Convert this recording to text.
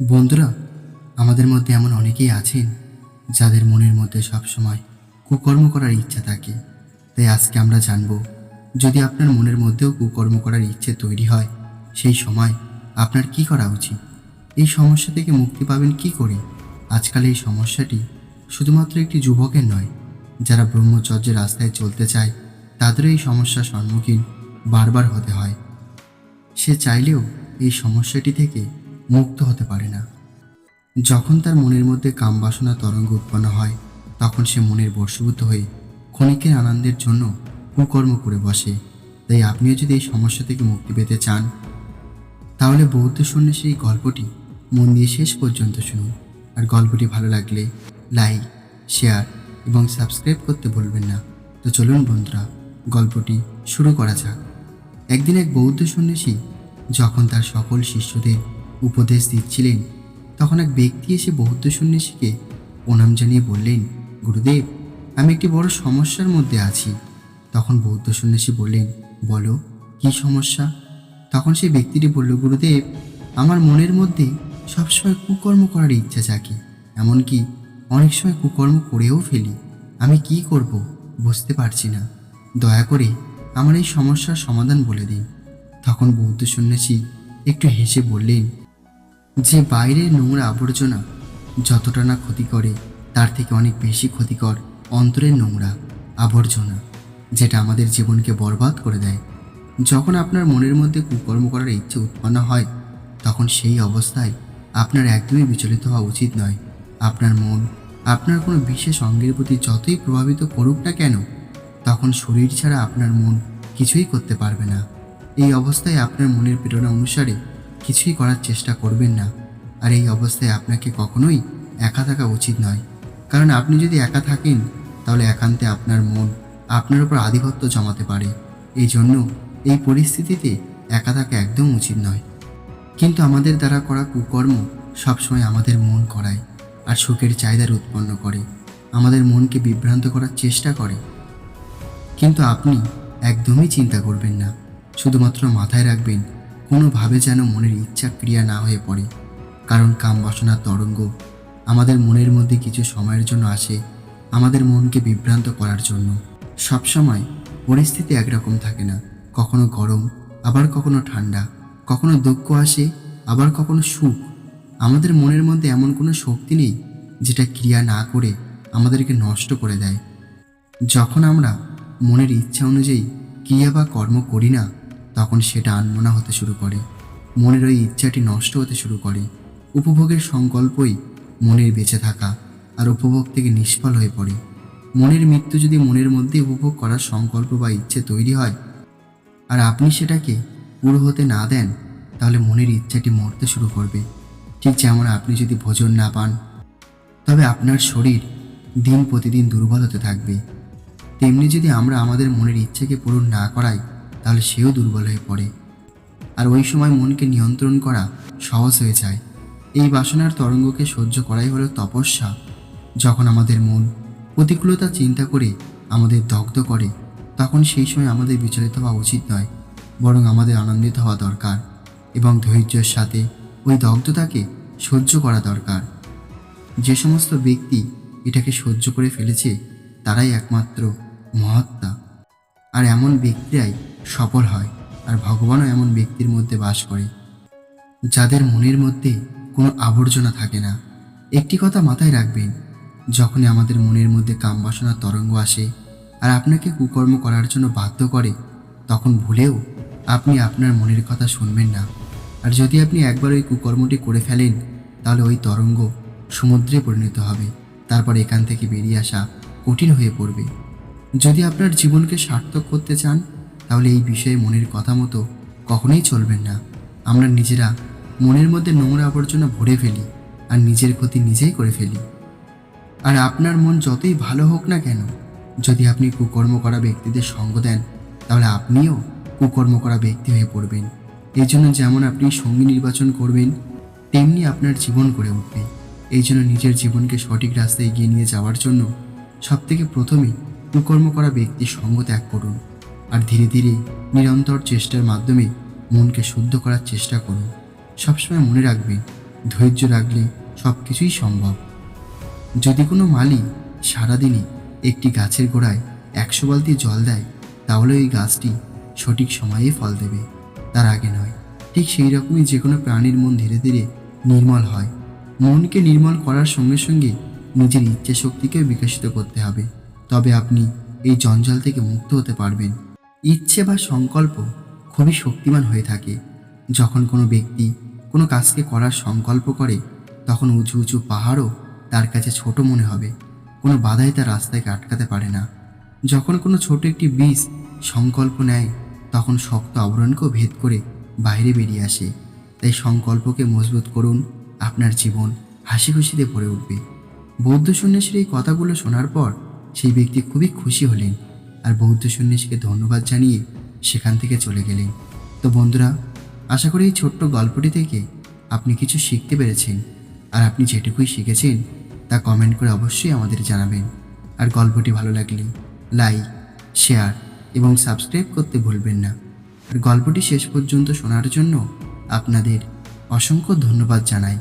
বন্ধুরা, আমাদের মধ্যে এমন অনেকেই আছেন যাদের মনের মধ্যে সবসময় কুকর্ম করার ইচ্ছা থাকে। তাই আজকে আমরা জানব, যদি আপনার মনের মধ্যেও কুকর্ম করার ইচ্ছে তৈরি হয়, সেই সময় আপনার কি করা উচিত? এই সমস্যা থেকে মুক্তি পাবেন কি করে? আজকাল এই সমস্যাটি শুধুমাত্র একটি যুবকের নয়, যারা ব্রহ্মচর্যের রাস্তায় চলতে চায়, তাদেরও এই সমস্যার সম্মুখীন বারবার হতে হয়। সে চাইলেও এই সমস্যাটি থেকে মুক্ত হতে পারে না। যখন তার মনের মধ্যে কাম বাসনা তরঙ্গ উৎপন্ন হয়, তখন সে মনের বর্ষভূত হয়ে ক্ষণিকের আনন্দের জন্য কুকর্ম করে বসে। তাই আপনিও যদি এই সমস্যা থেকে মুক্তি পেতে চান, তাহলে বৌদ্ধ সন্ন্যাসী এই গল্পটি মন দিয়ে শেষ পর্যন্ত শুনুন। আর গল্পটি ভালো লাগলে লাইক, শেয়ার এবং সাবস্ক্রাইব করতে ভুলবেন না। তো চলুন বন্ধুরা, গল্পটি শুরু করা যাক। একদিন এক বৌদ্ধ সন্ন্যাসী যখন তার সকল শিষ্যদের উপদেশ দিচ্ছিলেন। তখন এক ব্যক্তি এসে বৌদ্ধ সন্ন্যাসীকে প্রণাম জানিয়ে বললেন, গুরুদেব, আমি একটি বড় সমস্যার মধ্যে আছি। তখন বৌদ্ধ সন্ন্যাসী বললেন, বলো, কি সমস্যা? তখন সেই ব্যক্তিটি বলল, গুরুদেব, আমার মনের মধ্যে সবসময় কুকর্ম করার ইচ্ছা জাগে, এমনকি অনেক সময় কুকর্ম করেও ফেলি। আমি কি করব বুঝতে পারছি না। দয়া করে আমার এই সমস্যার সমাধান বলে দিন। তখন বৌদ্ধ সন্ন্যাসী একটু হেসে বললেন যে বাইরের নোংরা আবর্জনা যতটা না ক্ষতি করে তার থেকে অনেক বেশি ক্ষতিকর অন্তরের নোংরা আবর্জনা, যেটা আমাদের জীবনকে বরবাদ করে দেয়। যখন আপনার মনের মধ্যে কুকর্ম করার ইচ্ছে উৎপন্ন হয়, তখন সেই অবস্থায় আপনার একদমই বিচলিত হওয়া উচিত নয়। আপনার মন, আপনার কোনো বিশেষ অঙ্গের প্রতি যতই প্রভাবিত করুক না কেন, তখন শরীর ছাড়া আপনার মন কিছুই করতে পারবে না। এই অবস্থায় আপনার মনের প্রেরণা অনুসারে কিছুই করার চেষ্টা করবেন না। আর এই অবস্থায় আপনাকে কখনোই একা থাকা উচিত নয়। কারণ আপনি যদি একা থাকেন, তাহলে একান্তে আপনার মন আপনার উপর আধিপত্য জমাতে পারে। এই জন্য এই পরিস্থিতিতে একা থাকা একদম উচিত নয়। কিন্তু আমাদের দ্বারা করা কুকর্ম সবসময় আমাদের মন করায় আর সুখের চাহিদার উৎপন্ন করে। আমাদের মনকে বিভ্রান্ত করার চেষ্টা করে। কিন্তু আপনি একদমই চিন্তা করবেন না। শুধুমাত্র মাথায় রাখবেন কোনোভাবে যেন মনের ইচ্ছা ক্রিয়া না হয়ে পড়ে, কারণ কাম বাসনার তরঙ্গ আমাদের মনের মধ্যে কিছু সময়ের জন্য আসে আমাদের মনকে বিভ্রান্ত করার জন্য। সবসময় পরিস্থিতি একরকম থাকে না, কখনো গরম, আবার কখনো ঠান্ডা, কখনো দুঃখ আসে, আবার কখনো সুখ। আমাদের মনের মধ্যে এমন কোনো শক্তি নেই যেটা ক্রিয়া না করে আমাদেরকে নষ্ট করে দেয়। যখন আমরা মনের ইচ্ছা অনুযায়ী ক্রিয়া বা কর্ম করি না তখন সেটা আনমনা হতে শুরু করে। মনের ওই ইচ্ছাটি নষ্ট হতে শুরু করে। উপভোগের সংকল্পই মনের বেঁচে থাকা আর উপভোগ থেকে নিষ্ফল হয়ে পড়ে। মনের মৃত্যু যদি মনের মধ্যে উপভোগ করার সংকল্প বা ইচ্ছে তৈরি হয় আর আপনি সেটাকে পুরো হতে না দেন, তাহলে মনের ইচ্ছাটি মরতে শুরু করবে। ঠিক যেমন আপনি যদি ভোজন না পান, তবে আপনার শরীর দিন প্রতিদিন দুর্বল হতে থাকবে। তেমনি যদি আমরা আমাদের মনের ইচ্ছাকে পূরণ না করাই তাহলে সেও দুর্বল হয়ে পড়ে। আর ওই সময় মনকে নিয়ন্ত্রণ করা সহজ হয়ে যায়। এই বাসনার তরঙ্গকে সহ্য করাই হলো তপস্যা। যখন আমাদের মন প্রতিকূলতা চিন্তা করে আমাদের দগ্ধ করে, তখন সেই সময় আমাদের বিচলিত হওয়া উচিত নয়, বরং আমাদের আনন্দিত হওয়া দরকার এবং ধৈর্যের সাথে ওই দগ্ধতাকে সহ্য করা দরকার। যে সমস্ত ব্যক্তি এটাকে সহ্য করে ফেলেছে, তারাই একমাত্র মহাত্মা। আর এমন ব্যক্তিরাই সফল হয় আর ভগবানও এমন ব্যক্তির মধ্যে বাস করে, যাদের মনের মধ্যে কোনো আবর্জনা থাকে না। একটি কথা মাথায় রাখবেন, যখনই আমাদের মনের মধ্যে কাম বাসনার তরঙ্গ আসে আর আপনাকে কুকর্ম করার জন্য বাধ্য করে, তখন ভুলেও আপনি আপনার মনের কথা শুনবেন না। আর যদি আপনি একবার ওই কুকর্মটি করে ফেলেন, তাহলে ওই তরঙ্গ সমুদ্রে পরিণত হবে, তারপর এখান থেকে বেরিয়ে আসা কঠিন হয়ে পড়বে। যদি আপনার জীবনকে সার্থক করতে চান, তাহলে এই বিষয়ে মনের কথা মতো কখনোই চলবেন না। আমরা নিজেরা মনের মধ্যে নোংরা আবর্জনা ভরে ফেলি আর নিজের ক্ষতি নিজেই করে ফেলি। আর আপনার মন যতই ভালো হোক না কেন, যদি আপনি কুকর্ম করা ব্যক্তিদের সঙ্গ দেন, তাহলে আপনিও কুকর্ম করা ব্যক্তি হয়ে পড়বেন। এই জন্য যেমন আপনি সঙ্গী নির্বাচন করবেন, তেমনি আপনার জীবন গড়ে উঠবে। এই জন্য নিজের জীবনকে সঠিক রাস্তায় এগিয়ে নিয়ে যাওয়ার জন্য সবথেকে প্রথমে কুকর্ম করা ব্যক্তির সঙ্গ ত্যাগ করুন আর ধীরে ধীরে নিরন্তর চেষ্টার মাধ্যমে মনকে শুদ্ধ করার চেষ্টা করুন। সবসময় মনে রাখবেন, ধৈর্য রাখলে সব কিছুই সম্ভব। যদি কোনো মালি সারাদিনে একটি গাছের গোড়ায় একশো বালতি জল দেয়, তাহলে ওই গাছটি সঠিক সময়ে ফল দেবে। তার আগে নয়, ঠিক সেই রকমই যে কোনো প্রাণীর মন ধীরে ধীরে নির্মল হয়। মনকে নির্মল করার সঙ্গে সঙ্গে নিজের ইচ্ছে শক্তিকে বিকশিত করতে হবে। তবে আপনি এই জঞ্জাল থেকে মুক্ত হতে পারবেন। ইচ্ছে বা সংকল্প খুবই শক্তিমান হয়ে থাকে। যখন কোনো ব্যক্তি কোনো কাজকে করার সংকল্প করে, তখন উঁচু উঁচু পাহাড়ও তার কাছে ছোট মনে হবে। কোনো বাধাই তার রাস্তাকে আটকাতে পারে না। যখন কোনো ছোট একটি বীজ সংকল্প নেয়, তখন শক্ত আবরণকেও ভেদ করে বাইরে বেরিয়ে আসে। তাই সংকল্পকে মজবুত করুন, আপনার জীবন হাসি খুশিতে ভরে উঠবে। বৌদ্ধ সন্ন্যাসীর এই কথাগুলো শোনার পর সেই ব্যক্তি খুবই খুশি হলেন আর বৌদ্ধ সন্ন্যাসীকে ধন্যবাদ জানিয়ে সেখান থেকে চলে গেলেন। তো বন্ধুরা, আশা করি এই ছোট্ট গল্পটি থেকে আপনি কিছু শিখতে পেরেছেন। আর আপনি যেটুকুই শিখেছেন, তা কমেন্ট করে অবশ্যই আমাদের জানাবেন। আর গল্পটি ভালো লাগলে লাইক শেয়ার এবং সাবস্ক্রাইব করতে ভুলবেন না। আর গল্পটি শেষ পর্যন্ত শোনার জন্য আপনাদের অসংখ্য ধন্যবাদ জানাই।